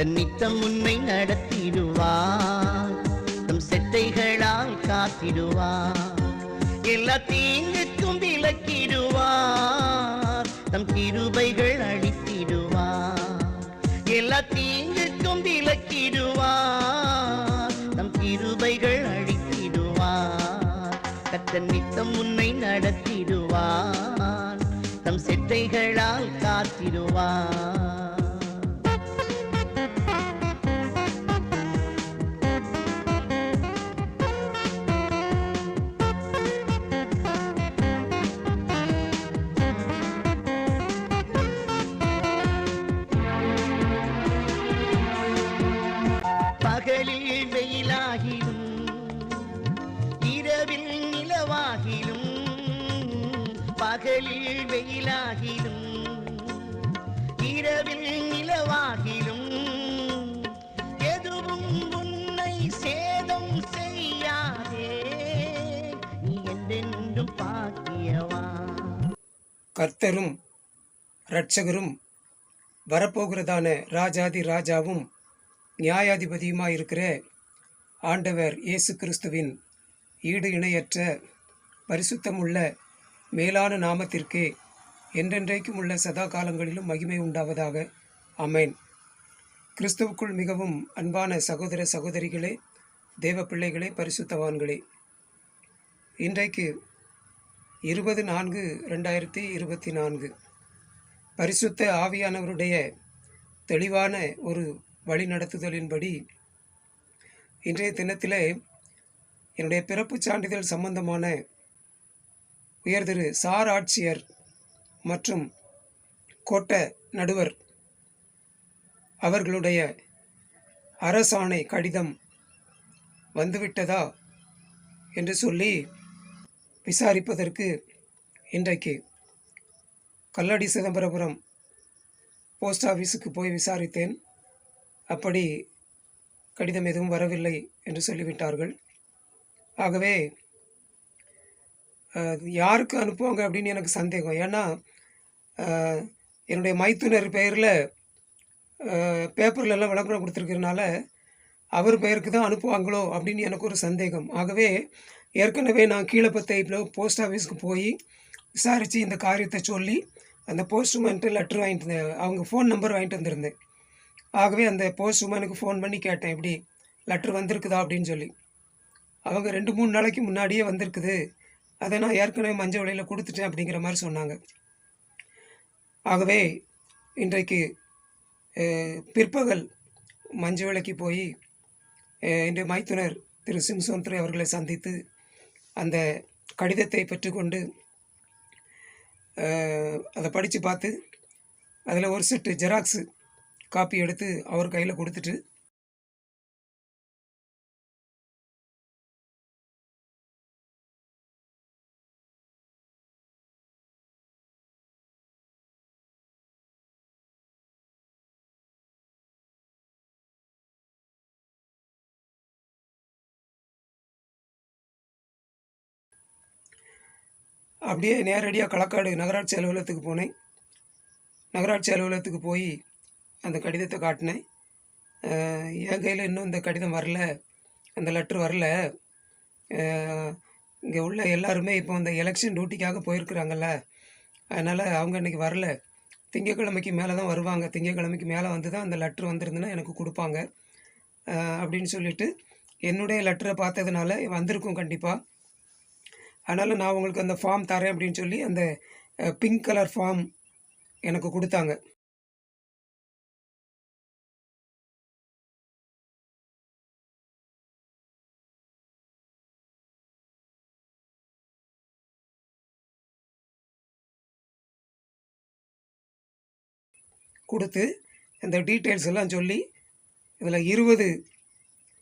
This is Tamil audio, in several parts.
தன்னித்தம் உன்னை நடத்திடுவார். தம் செட்டைகளால் காத்திடுவார். எல்லா தீங்குக்கும் விலக்கிடுவார் தம் கிருபைகள் அழித்திடுவார். எல்லா தீங்குக்கும் விலக்கிடுவார் தம் கிருபைகள் அழித்திடுவார். கத்தன் நித்தம் உன்னை நடத்திடுவார். தம் செட்டைகளால் காத்திடுவார். பகலில் வெயிலாகிலும் இரவில் நிலவாகிலும் எதுவும் உன்னை சேதம் செய்யாதே நீ என்றென்றும் பாக்கியவா? கர்த்தரும் இரட்சகரும் வரப்போகிறதான ராஜாதி ராஜாவும் நியாயாதிபதியுமாயிருக்கிற ஆண்டவர் இயேசு கிறிஸ்துவின் ஈடு இணையற்ற பரிசுத்தமுள்ள மேலான நாமத்திற்கே என்றென்றைக்கும் உள்ள சதா காலங்களிலும் மகிமை உண்டாவதாக. அமேன் கிறிஸ்துவுக்குள் மிகவும் அன்பான சகோதர சகோதரிகளே தேவ பிள்ளைகளே பரிசுத்தவான்களே இன்றைக்கு இருபது நான்கு ரெண்டாயிரத்தி இருபத்தி நான்கு. பரிசுத்த ஆவியானவருடைய தெளிவான ஒரு வழிநடத்துதலின்படி இன்றைய தினத்திலே என்னுடைய பிறப்புச் சான்றிதழ் சம்பந்தமான உயர்திரு சார் ஆட்சியர் மற்றும் கோட்ட நடுவர் அவர்களுடைய அரசாணை கடிதம் வந்துவிட்டதா என்று சொல்லி விசாரிப்பதற்கு இன்றைக்கு கல்லடி சிதம்பரபுரம் போஸ்ட் ஆஃபீஸுக்கு போய் விசாரித்தேன். அப்படி கடிதம் எதுவும் வரவில்லை என்று சொல்லிவிட்டார்கள். ஆகவே யாருக்கு அனுப்புவாங்க அப்படின்னு எனக்கு சந்தேகம். ஏன்னா என்னுடைய மைத்துனர் பெயரில் பேப்பர்லெல்லாம் விளம்பரம் கொடுத்துருக்கறனால அவர் பெயருக்கு தான் அனுப்புவாங்களோ அப்படின்னு எனக்கு ஒரு சந்தேகம். ஆகவே ஏற்கனவே நான் கீழப்பத்தைப்பில் போஸ்ட் ஆஃபீஸ்க்கு போய் விசாரித்து இந்த காரியத்தை சொல்லி அந்த போஸ்ட்மேன்ட்டு லெட்டர் வாங்கிட்டு இருந்தேன் அவங்க ஃபோன் நம்பர் வாங்கிட்டு வந்திருந்தேன். ஆகவே அந்த போஸ்ட்மேனுக்கு ஃபோன் பண்ணி கேட்டேன் இப்படி லெட்டர் வந்திருக்குதா அப்படின்னு சொல்லி. அவங்க ரெண்டு மூணு நாளைக்கு முன்னாடியே வந்திருக்குது. அதை நான் ஏற்கனவே மஞ்சள் விலையில் கொடுத்துட்டேன் அப்படிங்கிற மாதிரி சொன்னாங்க. ஆகவே இன்றைக்கு பிற்பகல் மஞ்சள் விலைக்கு போய் இன்று இன்றைய மைத்துனர் திரு சிம்சோன் அவர்களை சந்தித்து அந்த கடிதத்தை பெற்றுக்கொண்டு அதை படித்து பார்த்து அதில் ஒரு செட்டு ஜெராக்ஸு காப்பி எடுத்து அவர் கையில் கொடுத்துட்டு அப்படியே நேரடியாக களக்காடு நகராட்சி அலுவலகத்துக்கு போனேன். நகராட்சி அலுவலகத்துக்கு போய் அந்த கடிதத்தை காட்டினேன். என் கையில் இன்னும் இந்த கடிதம் வரல. அந்த லெட்ரு வரல. இங்கே உள்ள எல்லாருமே இப்போ அந்த எலெக்ஷன் டியூட்டிக்காக போயிருக்கிறாங்கல்ல. அதனால் அவங்க இன்றைக்கி வரல. திங்கக்கிழமைக்கு மேலே தான் வருவாங்க. திங்கக்கிழமைக்கு மேலே வந்து தான் அந்த லெட்ரு வந்திருந்துன்னா எனக்கு கொடுப்பாங்க. அப்படின்னு சொல்லிட்டு என்னுடைய லெட்டரை பார்த்ததுனால வந்திருக்கும் கண்டிப்பாக அதனால் நான் உங்களுக்கு அந்த ஃபார்ம் தரேன் அப்படின்னு சொல்லி அந்த பிங்க் கலர் ஃபார்ம் எனக்கு கொடுத்தாங்க. கொடுத்து இந்த டீட்டெயில்ஸ் எல்லாம் சொல்லி இதில் இருபது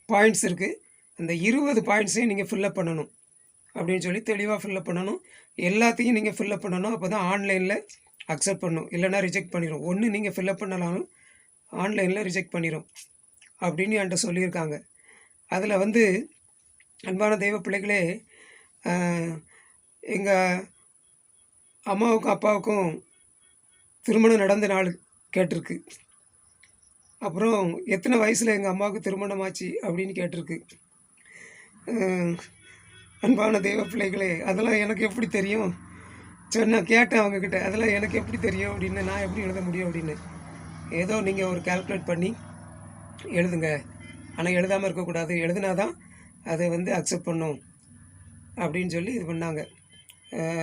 பாயிண்ட்ஸ் இருக்குது அந்த இருபது பாயிண்ட்ஸையும் நீங்கள் ஃபில்லப் பண்ணணும். அப்படின்னு சொல்லி தெளிவாக ஃபில்லப் பண்ணணும். எல்லாத்தையும் நீங்கள் ஃபில்லப் பண்ணணும். அப்போ தான் ஆன்லைனில் அக்செப்ட் பண்ணும். இல்லைன்னா ரிஜெக்ட் பண்ணிடும் ஒன்று நீங்கள் ஃபில்லப் பண்ணலாலும் ஆன்லைனில் ரிஜெக்ட் பண்ணிடும் அப்படின்னு என்கிட்ட சொல்லியிருக்காங்க. அதில் வந்து அன்பான தெய்வ பிள்ளைகளே எங்கள் அம்மாவுக்கும் அப்பாவுக்கும் திருமணம் நடந்த நாள் கேட்டிருக்கு. அப்புறம் எத்தனை வயசில் எங்கள் அம்மாவுக்கு திருமணம் ஆச்சு அப்படின்னு கேட்டிருக்கு. அன்பான தெய்வ பிள்ளைகளே அதெல்லாம் எனக்கு எப்படி தெரியும்? சொன்ன கேட்டேன் அவங்கக்கிட்ட அதெல்லாம் எனக்கு எப்படி தெரியும்? அப்படின்னு நான் எப்படி எழுத முடியும்? அப்படின்னு. ஏதோ நீங்கள் ஒரு கால்குலேட் பண்ணி எழுதுங்க. ஆனால் எழுதாமல் இருக்கக்கூடாது. எழுதுனா தான் அதை வந்து அக்செப்ட் பண்ணும். அப்படின்னு சொல்லி இது பண்ணாங்க.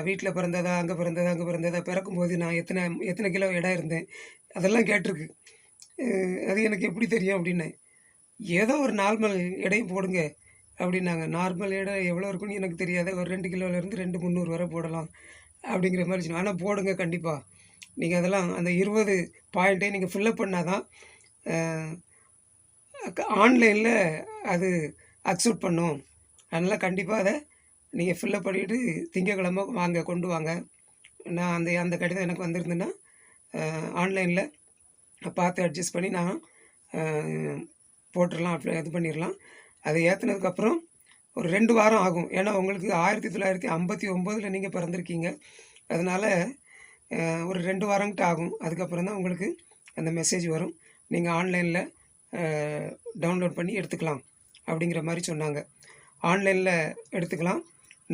வீட்டில் பிறந்ததா அங்கே பிறந்ததா அங்கே பிறந்ததா பிறக்கும்போது நான் எத்தனை எத்தனை கிலோ இடம் இருந்தேன்? அதெல்லாம் கேட்டிருக்கு. அது எனக்கு எப்படி தெரியும் அப்படின்னு. ஏதோ ஒரு நார்மல் எடையும் போடுங்க. அப்படின்னாங்க. நார்மல் எடை எவ்வளோ இருக்குன்னு எனக்கு தெரியாது. ஒரு ரெண்டு கிலோலேருந்து ரெண்டு முந்நூறு வரை போடலாம். அப்படிங்கிற மாதிரி சொன்னாங்க. ஆனால் போடுங்க கண்டிப்பாக நீங்கள் அதெல்லாம் அந்த இருபது பாயிண்ட்டை நீங்கள் ஃபில்லப் பண்ணால் தான் ஆன்லைனில் அது அக்செப்ட் பண்ணும். அதனால் கண்டிப்பாக அதை நீங்கள் ஃபில்லப் பண்ணிவிட்டு திங்கக்கிழமை வாங்க கொண்டு வாங்க. நான் அந்த அந்த கடிதம் எனக்கு வந்திருந்தேன்னா ஆன்லைனில் பார்த்து அட்ஜஸ்ட் பண்ணி நான் போட்டுடலாம் அப்படி இது பண்ணிடலாம். அதை ஏற்றுனதுக்கப்புறம் ஒரு ரெண்டு வாரம் ஆகும். ஏன்னா உங்களுக்கு ஆயிரத்தி தொள்ளாயிரத்தி ஐம்பத்தி ஒம்போதில் நீங்கள் பிறந்திருக்கீங்க. அதனால் ஒரு ரெண்டு வாரங்கிட்ட ஆகும். அதுக்கப்புறம் தான் உங்களுக்கு அந்த மெசேஜ் வரும். நீங்கள் ஆன்லைனில் டவுன்லோட் பண்ணி எடுத்துக்கலாம் அப்படிங்கிற மாதிரி சொன்னாங்க. ஆன்லைனில் எடுத்துக்கலாம்.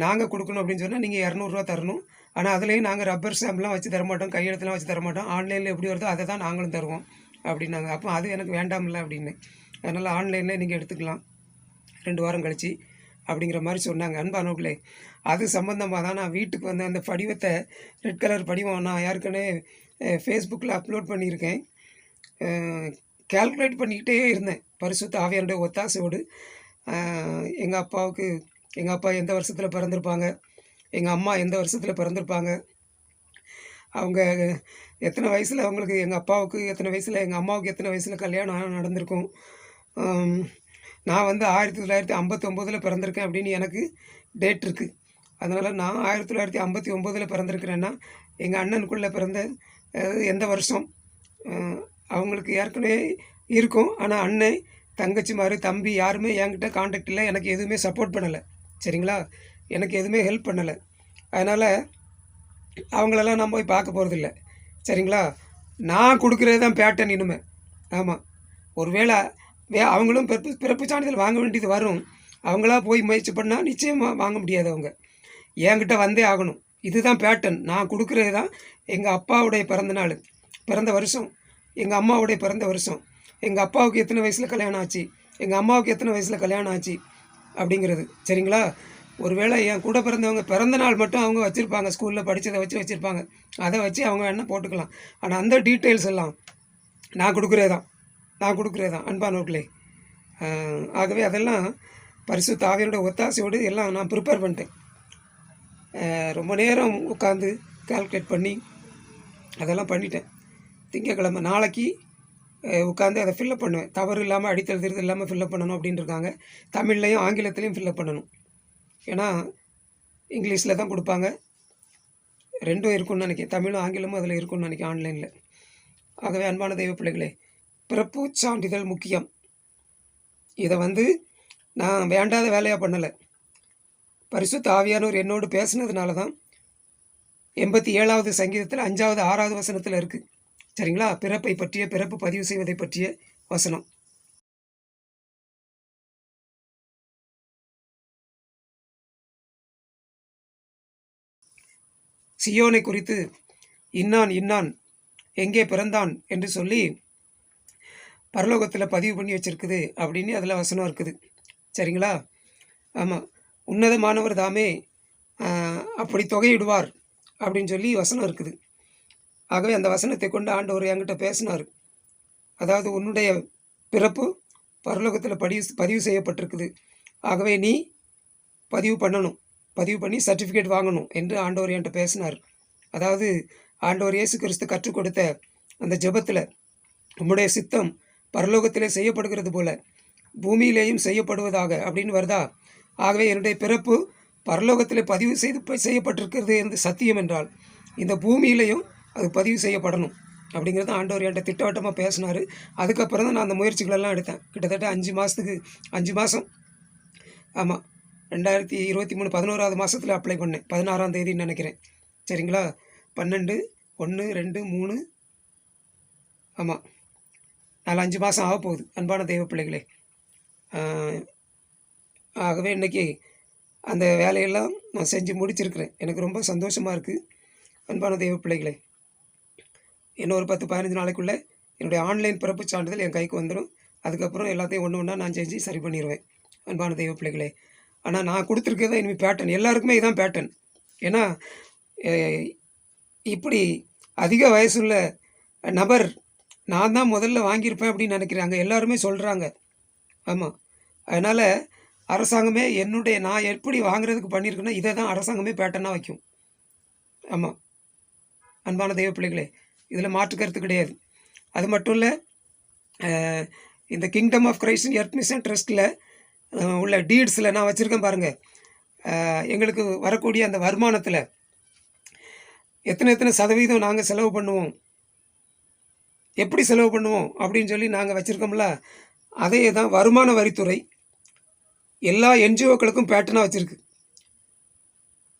நாங்கள் கொடுக்கணும் அப்படின்னு சொன்னால் நீங்கள் இரநூறுவா தரணும். ஆனால் அதுலேயும் நாங்கள் ரப்பர் ஸ்டாம்ப்லாம் வச்சு தரமாட்டோம். கையெழுத்துலாம் வச்சு தரமாட்டோம். ஆன்லைனில் எப்படி வருதோ அதை தான் நாங்களும் தருவோம் அப்படின்னாங்க. அப்போ அது எனக்கு வேண்டாம்ல அப்படின்னு. அதனால் ஆன்லைனில் நீங்கள் எடுத்துக்கலாம். ரெண்டு வாரம் கழிச்சு அப்படிங்கிற மாதிரி சொன்னாங்க. அன்பானவர்களே அது சம்மந்தமாக தான் நான் வீட்டுக்கு வந்து அந்த படிவத்தை ரெட் கலர் படிவம் நான் யாருக்குன்னே ஃபேஸ்புக்கில் அப்லோட் பண்ணியிருக்கேன். கேல்குலேட் பண்ணிக்கிட்டே இருந்தேன். பரிசுத்த ஆவியாண்ட ஒத்தாசையோடு. எங்கள் அப்பாவுக்கு எங்கள் அப்பா எந்த வருஷத்தில் பிறந்திருப்பாங்க எங்கள் அம்மா எந்த வருஷத்தில் பிறந்திருப்பாங்க அவங்க எத்தனை வயசில் அவங்களுக்கு எங்கள் அப்பாவுக்கு எத்தனை வயசில் எங்கள் அம்மாவுக்கு எத்தனை வயசில் கல்யாணம் நடந்திருக்கும் நான் வந்து ஆயிரத்தி தொள்ளாயிரத்தி ஐம்பத்தொம்போதில் பிறந்திருக்கேன் அப்படின்னு எனக்கு டேட் இருக்குது அதனால் நான் ஆயிரத்தி தொள்ளாயிரத்தி ஐம்பத்தி ஒம்போதில் பிறந்திருக்கிறேன்னா எங்கள் அண்ணனுக்குள்ளே பிறந்த அதாவது எந்த வருஷம் அவங்களுக்கு ஏற்கனவே இருக்கும். ஆனால் அண்ணன் தங்கச்சிமாரு தம்பி யாருமே என்கிட்ட காண்டாக்ட் இல்லை. எனக்கு எதுவுமே சப்போர்ட் பண்ணலை. சரிங்களா? எனக்கு எதுவுமே ஹெல்ப் பண்ணலை. அதனால் அவங்களெல்லாம் நான் போய் பார்க்க போகிறதில்ல சரிங்களா? நான் கொடுக்குறது தான் பேட்டன் இனிமே. ஆமாம் ஒருவேளை வே அவங்களும் பிறப்பு பிறப்பு சான்றிதழ் வாங்க வேண்டியது வரும். அவங்களா போய் முயற்சி பண்ணால் நிச்சயமாக வாங்க முடியாது அவங்க. என்கிட்ட வந்தே ஆகணும். இதுதான் பேட்டர்ன் நான் கொடுக்குறது தான் எங்கள் அப்பாவுடைய பிறந்த நாள் பிறந்த வருஷம். எங்கள் அம்மாவுடைய பிறந்த வருஷம். எங்கள் அப்பாவுக்கு எத்தனை வயசில் கல்யாணம் ஆச்சு? எங்கள் அம்மாவுக்கு எத்தனை வயசில் கல்யாணம் ஆச்சு? அப்படிங்கிறது. சரிங்களா? ஒருவேளை என் கூட பிறந்தவங்க பிறந்த நாள் மட்டும் அவங்க வச்சுருப்பாங்க. ஸ்கூலில் படித்ததை வச்சு வச்சுருப்பாங்க. அதை வச்சு அவங்க வேணால் போட்டுக்கலாம். ஆனால் அந்த டீட்டெயில்ஸ் எல்லாம் நான் கொடுக்குறே தான் நான் கொடுக்குறது தான் அன்பானவர்களே. ஆகவே அதெல்லாம் பரிசு தாவியனோட ஒத்தாசையோடு எல்லாம் நான் ப்ரிப்பேர் பண்ணிட்டேன். ரொம்ப நேரம் உட்காந்து கால்குலேட் பண்ணி அதெல்லாம் பண்ணிட்டேன். திங்கக்கிழமை நாளைக்கு உட்காந்து அதை ஃபில்லப் பண்ணுவேன். தவறு இல்லாமல் அடித்தல் திருத்தல் இல்லாமல் ஃபில்லப் பண்ணணும் அப்படின்னு இருக்காங்க. தமிழ்லையும் ஆங்கிலத்துலேயும் ஃபில்லப் பண்ணணும். ஏன்னா இங்கிலீஷில் தான் கொடுப்பாங்க. ரெண்டும் இருக்கும்னு நினைக்கிறேன். தமிழும் ஆங்கிலமும் அதில் இருக்கும்னு நினைக்கிறேன் ஆன்லைனில் ஆகவே அன்பான தெய்வ பிள்ளைகளே பிறப்பு சான்றிதழ் முக்கியம். இதை வந்து நான் வேண்டாத வேலையாக பண்ணலை. பரிசுத்த ஆவியானவர் என்னோடு பேசுனதுனால தான் எண்பத்தி ஏழாவது சங்கீதத்தில் அஞ்சாவது ஆறாவது வசனத்தில் இருக்குது சரிங்களா? பிறப்பை பற்றிய பிறப்பு பதிவு செய்வதை பற்றிய வசனம். சியோனை குறித்து இன்னான் இன்னான் எங்கே பிறந்தான்? என்று சொல்லி பரலோகத்தில் பதிவு பண்ணி வச்சுருக்குது அப்படின்னு அதில் வசனம் இருக்குது. சரிங்களா? ஆமாம் உன்னதமானவர் தாமே அப்படி தொகையிடுவார் அப்படின்னு சொல்லி வசனம் இருக்குது. ஆகவே அந்த வசனத்தை கொண்டு ஆண்டவர் என்கிட்ட பேசினார். அதாவது உன்னுடைய பிறப்பு பரலோகத்தில் பதிவு பதிவு செய்யப்பட்டிருக்குது. ஆகவே நீ பதிவு பண்ணணும். பதிவு பண்ணி சர்டிஃபிகேட் வாங்கணும் என்று ஆண்டவர் என்கிட்ட பேசினார். அதாவது ஆண்டவர் இயேசு கிறிஸ்து கற்றுக் கொடுத்த அந்த ஜெபத்தில் உம்முடைய சித்தம் பரலோகத்திலே செய்யப்படுகிறது போல. பூமியிலேயும் செய்யப்படுவதாக அப்படின்னு வருதா? ஆகவே என்னுடைய பிறப்பு பரலோகத்திலே பதிவு செய்து செய்யப்பட்டிருக்கிறது என்று சத்தியம் என்றால் இந்த பூமியிலையும் அது பதிவு செய்யப்படணும் அப்படிங்கிறது ஆண்டவர் என்கிட்ட திட்டவட்டமாக பேசினார். அதுக்கப்புறம் தான் நான் அந்த முயற்சிகளெல்லாம் எடுத்தேன். கிட்டத்தட்ட அஞ்சு மாதத்துக்கு அஞ்சு மாதம் ஆமாம் ரெண்டாயிரத்தி இருபத்தி மூணு பதினோராவது மாதத்தில் அப்ளை பண்ணேன். பதினாறாம் தேதின்னு நினைக்கிறேன். சரிங்களா? பன்னெண்டு ஒன்று ரெண்டு மூணு. ஆமாம் நாலு அஞ்சு மாதம் ஆக போகுது அன்பான தெய்வ பிள்ளைகளே. ஆகவே இன்றைக்கி அந்த வேலையெல்லாம் நான் செஞ்சு முடிச்சிருக்கிறேன். எனக்கு ரொம்ப சந்தோஷமாக இருக்குது அன்பான தெய்வ பிள்ளைகளே. இன்னும் ஒரு பத்து பதினஞ்சு நாளைக்குள்ளே என்னுடைய ஆன்லைன் பிறப்பு சான்றிதழ் என் கைக்கு வந்துடும் அதுக்கப்புறம் எல்லாத்தையும் ஒன்று ஒன்றா நான் செஞ்சு சரி பண்ணிடுவேன் அன்பான தெய்வ பிள்ளைகளே. ஆனால் நான் கொடுத்துருக்கதான் இனிமேல் பேட்டர்ன் எல்லாருக்குமே இதுதான் பேட்டர்ன் ஏன்னா இப்படி அதிக வயசுள்ள நபர் நான் தான் முதல்ல வாங்கியிருப்பேன் அப்படின்னு நினைக்கிறாங்க. எல்லாருமே சொல்கிறாங்க ஆமாம் அதனால் அரசாங்கமே என்னுடைய நான் எப்படி வாங்குறதுக்கு பண்ணியிருக்கேன்னா இதை தான் அரசாங்கமே பேட்டர்னாக வைக்கும். ஆமாம் அன்பான தெய்வ பிள்ளைகளே இதில் மாற்று கருத்து கிடையாது. அது மட்டும் இல்லை இந்த kingdom of Christ earth mission ட்ரஸ்ட்டில் உள்ள டீட்ஸில் நான் வச்சுருக்கேன் பாருங்கள் எங்களுக்கு வரக்கூடிய அந்த வருமானத்தில் எத்தனை எத்தனை சதவீதம் நாங்கள் செலவு பண்ணுவோம்? எப்படி செலவு பண்ணுவோம் அப்படின்னு சொல்லி நாங்கள் வச்சுருக்கோம்ல அதே தான் வருமான வரித்துறை எல்லா என்ஜிஓக்களுக்கும் பேட்டனாக வச்சுருக்கு.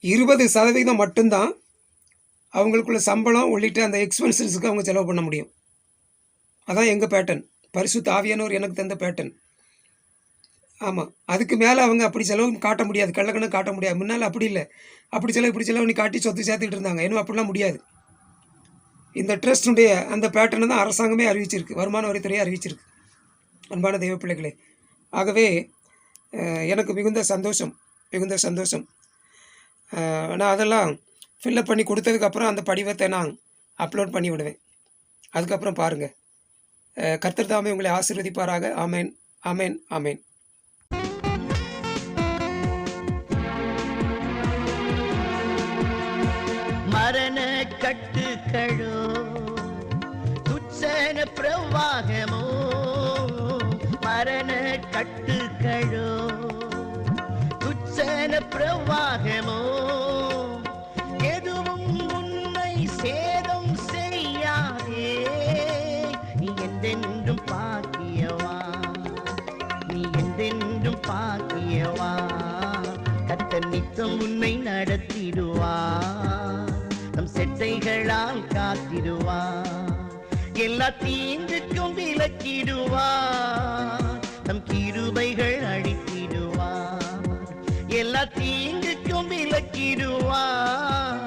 இருபது சதவீதம் மட்டும்தான் அவங்களுக்குள்ள சம்பளம் உள்ளிட்ட அந்த எக்ஸ்பென்சஸுக்கு அவங்க செலவு பண்ண முடியும். அதான் எங்கள் பேட்டன் பரிசு தாவியானவர் எனக்கு தந்த பேட்டன் ஆமாம் அதுக்கு மேலே அவங்க அப்படி செலவு காட்ட முடியாது கள்ளக்கணக்கு காட்ட முடியாது. முன்னால் அப்படி இல்லை. அப்படி செலவு இப்படி செலவு நீ காட்டி சொத்து சேர்த்துக்கிட்டு இருந்தாங்க. இன்னும் அப்படிலாம் முடியாது. இந்த ட்ரஸ்டினுடைய அந்த பேட்டர்னை தான் அரசாங்கமே அறிவிச்சிருக்கு. வருமான வரித்துறையை அறிவிச்சிருக்கு. அன்பான தெய்வ பிள்ளைகளே ஆகவே எனக்கு மிகுந்த சந்தோஷம் மிகுந்த சந்தோஷம். நான் அதெல்லாம் ஃபில்லப் பண்ணி கொடுத்ததுக்கப்புறம் அந்த படிவத்தை நான் அப்லோட் பண்ணி விடுவேன். அதுக்கப்புறம் பாருங்கள் கர்த்தர் தாமே உங்களை ஆசீர்வதிப்பாராக. ஆமேன் ஆமேன் ஆமேன். மரண கட்டுக்களோ துச்சன பிரவாகமோ? மரண கட்டுக்களோ? துச்சன பிரவாகமோ? எதுவும் உன்னை சேதம் செய்யாதே. நீ எந்தென்றும் பாக்கியவா? நீ எந்தென்றும் பாக்கியவா? கத்த நித்தம் உன்னை நடத்திடுவார். வார்த்தைகளால் காத்திடுவார் எல்லா தீங்குக்கும் விலக்கிடுவார் நம் கிருபைகள் அழித்திடுவார் எல்லா தீங்குக்கும் விலக்கிடுவார்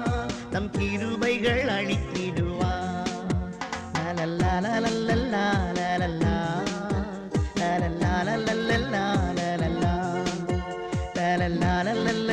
நம் கிருபைகள் அழித்திடுவார் லலல்லா லலல்லா லலல்லா லலல்லா லலல்லா லலல்லா